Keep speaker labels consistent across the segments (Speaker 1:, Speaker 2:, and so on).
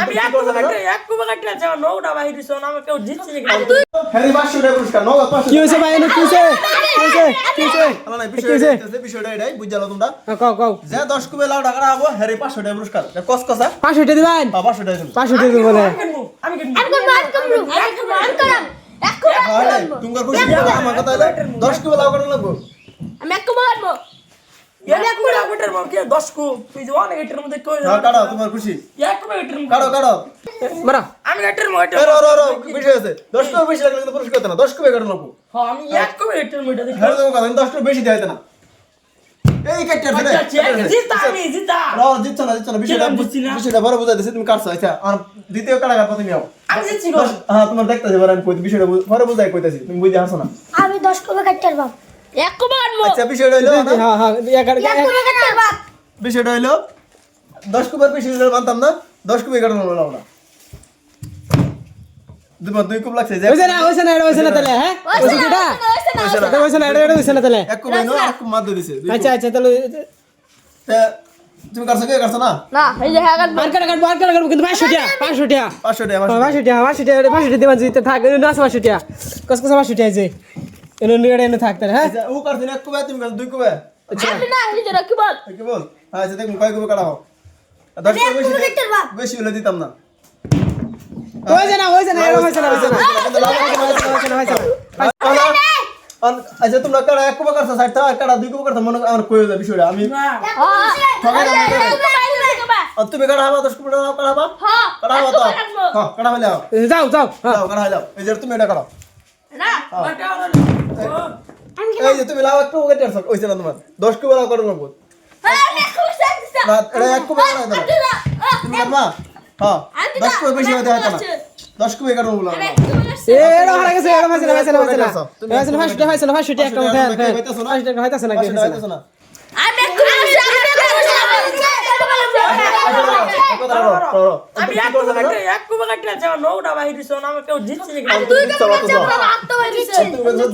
Speaker 1: আমি এক কুবা কাটে এক কুবা কাটে আছে নৌটা বাহির হইছে আমার কেউ জিতছে নাকি
Speaker 2: হ্যারি 500 টাকা পুরস্কার নগদ 500
Speaker 3: কি হয়েছে ভাই এনে কি হয়েছে কি হয়েছে কি হয়েছে
Speaker 2: না না
Speaker 3: কি
Speaker 2: বিষয়টা
Speaker 3: হয়েছে?
Speaker 2: হইতাছে, বিষয়টা এটাই বুঝালো তোমরা।
Speaker 3: কও কও।
Speaker 2: যে 10 কুবে লাউ টাকা হব হ্যারি 500 টাকা পুরস্কার। কস কসা
Speaker 3: পাঁচশো টাকা দিবেন?
Speaker 2: 500 টাকা দিন
Speaker 3: পাঁচশো টাকা বলে।
Speaker 1: আমি কিনবো
Speaker 4: আমি করব আমি করব আমি করব আমি করাম এক কুবা
Speaker 2: তোমার খুশি আমার কথা হলো 10 কুবে লাউ কাটা লাগবো?
Speaker 4: আমি এক কুবা মারবো
Speaker 1: এক কুবা কাটার মধ্যে কে? 10 তুই যে অনেক এটার মধ্যে কই
Speaker 2: কাটো তোমার খুশি।
Speaker 1: এক কুবা কাটার মধ্যে।
Speaker 2: কাটো কাটো।
Speaker 3: মারা।
Speaker 1: আমি কাটার মধ্যে
Speaker 2: এ রো রো রো বিষয় আছে 10 কুবে বেশি লাগলে কিন্তু পুরস্কার দেনা 10 কুবে কাটা লাগবো
Speaker 1: হ্যাঁ আমি এক কুবা কাটার মধ্যে দেখি।
Speaker 2: হ্যাঁ তোমার কথা 10 কুবে বেশি দেয় না। এই কাটতে আছে
Speaker 1: আচ্ছা জিতা আমি জিতা
Speaker 2: রো জিতছ না জিতছ না। বিষয়টা
Speaker 1: বুঝছি না?
Speaker 2: বিষয়টা বড় বুঝাই দিছি তুমি কাটছো আচ্ছা। আর দ্বিতীয় কাটা কাট তুমি আও।
Speaker 1: আমি জিতছি
Speaker 2: হ্যাঁ তোমার দেখতেছি বড় আমি কই বিষয়টা বুঝাই কইতাছি। তুমি বুঝে হাসো না?
Speaker 4: আমি দশ কুবা কাটতে পারব। এক কুবা মারবো
Speaker 2: আচ্ছা বিষয়টা হইল না
Speaker 3: হ্যাঁ হ্যাঁ এগারো
Speaker 2: বিষয়টা হইল দশ কুবার বেশি দিলে মানতাম না দশ কুবি কাটানো হলো না তোমার দুই কুব লাগছে যে
Speaker 3: হয়েছে না হয়েছে না এটা হয়েছে না তাহলে হ্যাঁ? হয়েছে কি এটা এটা না এটা এটা হয়েছে না তাহলে।
Speaker 2: এক কুব এনো আর কুব মাদ্দ দিছে
Speaker 3: আচ্ছা আচ্ছা তাহলে
Speaker 2: তুমি কাটছো কে? কাটছো না?
Speaker 4: না এই যে হ্যাঁ কাটবো।
Speaker 3: আর কাটা কাটবো আর কাটা কাটবো কিন্তু পাঁচশো টাকা পাঁচশো টাকা
Speaker 2: পাঁচশো টাকা
Speaker 3: হ্যাঁ,
Speaker 2: পাঁচশো
Speaker 3: পাঁচশো টাকা পাঁচশো টাকা পাঁচশো টাকা দিবেন জিতে থাক এনে আছে টাকা কস কস টাকা যে। এনে নিয়ে এনে থাক তাহলে হ্যাঁ?
Speaker 2: আচ্ছা ও কাটছে না এক কুবে তুমি দুই কুবে
Speaker 4: আমি না এই যে রাখি বল।
Speaker 2: কি বল। আচ্ছা দেখুন কয় কুবে কাটাবো? দশ
Speaker 4: আমি এক
Speaker 2: কুবে বেশি। বেশি হলে দিতাম না।
Speaker 3: হয়েছে না হয়েছে না এটা হয়েছে না না। হয়েছে না হয়েছে না
Speaker 2: আচ্ছা তোমরা কাটা এক কুবে কাটছো ষাট টাকা কাটা দুই কুবে কাটছো মনে আমার কই যায় বিষয়টা আমি তুমি কাটা হবা দশ কুবে কাটা হবা
Speaker 4: হ্যাঁ
Speaker 2: কাটা তো? হ্যাঁ হলে যাও
Speaker 3: যাও যাও হ্যাঁ।
Speaker 2: যাও কাটা হলে যাও এই যে তুমি এটা কাটো।
Speaker 1: বাটা
Speaker 2: এই যে তুমি লাভ একটু ওইছে না তোমার দশ কুবে লাভ
Speaker 4: এক কুবা কাটতে
Speaker 2: না এটা এক কুবে দাও তুমি কাটবা হ্যাঁ দশ কুবে বেশি হতে হতো না দশ কুবে কাটো বলো
Speaker 3: এ হারা গেছে না না না না না একটা হইতাছে না কি না
Speaker 4: আমি এক কুবা
Speaker 1: আমি এক কুবা কাটে এক কুবা কাটে আছে আমার নৌটা বাহির হইছে আমার কেউ জিতছে নাকি
Speaker 4: দুই কুবা কাটতে হয়ে গেছে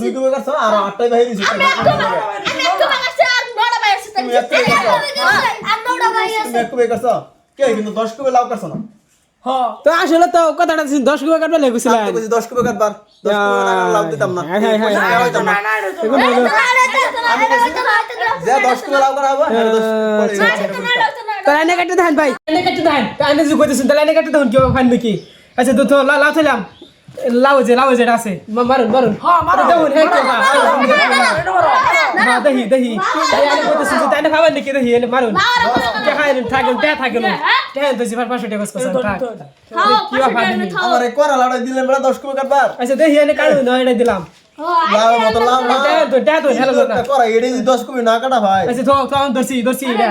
Speaker 2: দুই কুবে কাটছো আর আটটাই বাইরে দিছো
Speaker 4: আমি এক কুবা আমি এক কুবা কাটছি আর নড়া বাইরে আছে
Speaker 2: তুমি এক কুবে কাটছো
Speaker 4: আর নড়া বাইরে
Speaker 2: তুমি এক কুবে কাটছো কে কিন্তু দশ কুবে লাভ কাটছো না
Speaker 1: হ্যাঁ
Speaker 3: তো আসলে তো কথাটা দশ কুবা কাটবে
Speaker 2: আমি দশ কুবে কাটবার লাভ দিতাম না
Speaker 3: হ্যাঁ, হ্যাঁ, হ্যাঁ,
Speaker 2: না।
Speaker 1: না না
Speaker 2: যে দশ কুবে লাভ করা হব হ্যাঁ, দশ
Speaker 3: আচ্ছা, এনে কাটতে দেন ভাই এনে কাটতে দেন এনে যুগ হইতেছেন তাহলে এনে কাটতে দেন কেউ ফাইন নাকি আচ্ছা তো লাউ থইলাম লাউ যে লাউ যেটা আছে মারুন মারুন
Speaker 1: হ্যাঁ মারো
Speaker 3: দেখুন হ্যাঁ কেউ হ্যাঁ, হ্যাঁ দেহি দেহি তাই কইতেছেন যে খাবার নাকি দেহি এনে মারুন কে থাকেন তে থাকেন টেন তো জিফার পাঁচশো টাকা কষ্ট থাক কি
Speaker 2: আমার করা দিলেন বেলা দশ কুবে কাটবার
Speaker 3: আচ্ছা দেহি এনে কাটুন না এটা দিলাম
Speaker 2: লাভ মতো লাভ না
Speaker 3: তো টেন তো হেলো না
Speaker 2: করা দশ কাটা ভাই
Speaker 3: আচ্ছা তো তো আমি ধরছি ধরছি এটা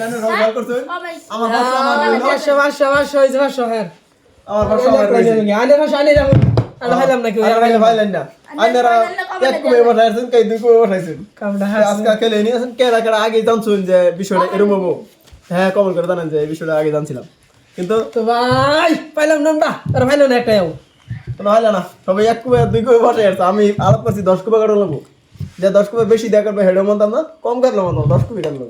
Speaker 2: রং? আমার ভাষা আমার
Speaker 3: হ্যাঁ
Speaker 2: আমার ভাষা আমার।
Speaker 3: আনে আনে যাব নাকি
Speaker 2: না। আপনারা এক কুবে বসাইছেন, কে দুই কুবে বসাইছেন।
Speaker 3: কামড়া
Speaker 2: আজকে খেলে নিয়ে আসেন, কেরা কেরা আগে জানছেন যে বিষয়টা এরম হব। হ্যাঁ কমল করে জানেন যে এই বিষয়টা আগে জানছিলাম। কিন্তু
Speaker 3: তো ভাই পাইলাম নামটা। আর না একটাও
Speaker 2: কোনো হয় না। সবাই এক কুবে দুই কুবে বসে আছে। আমি আলাপ করছি দশ কুবে কাটা লাগবো যে দশ কুবে বেশি দেখা করবে হেডও মানতাম না কম কাটলো মানতাম দশ কুবে কাটলো।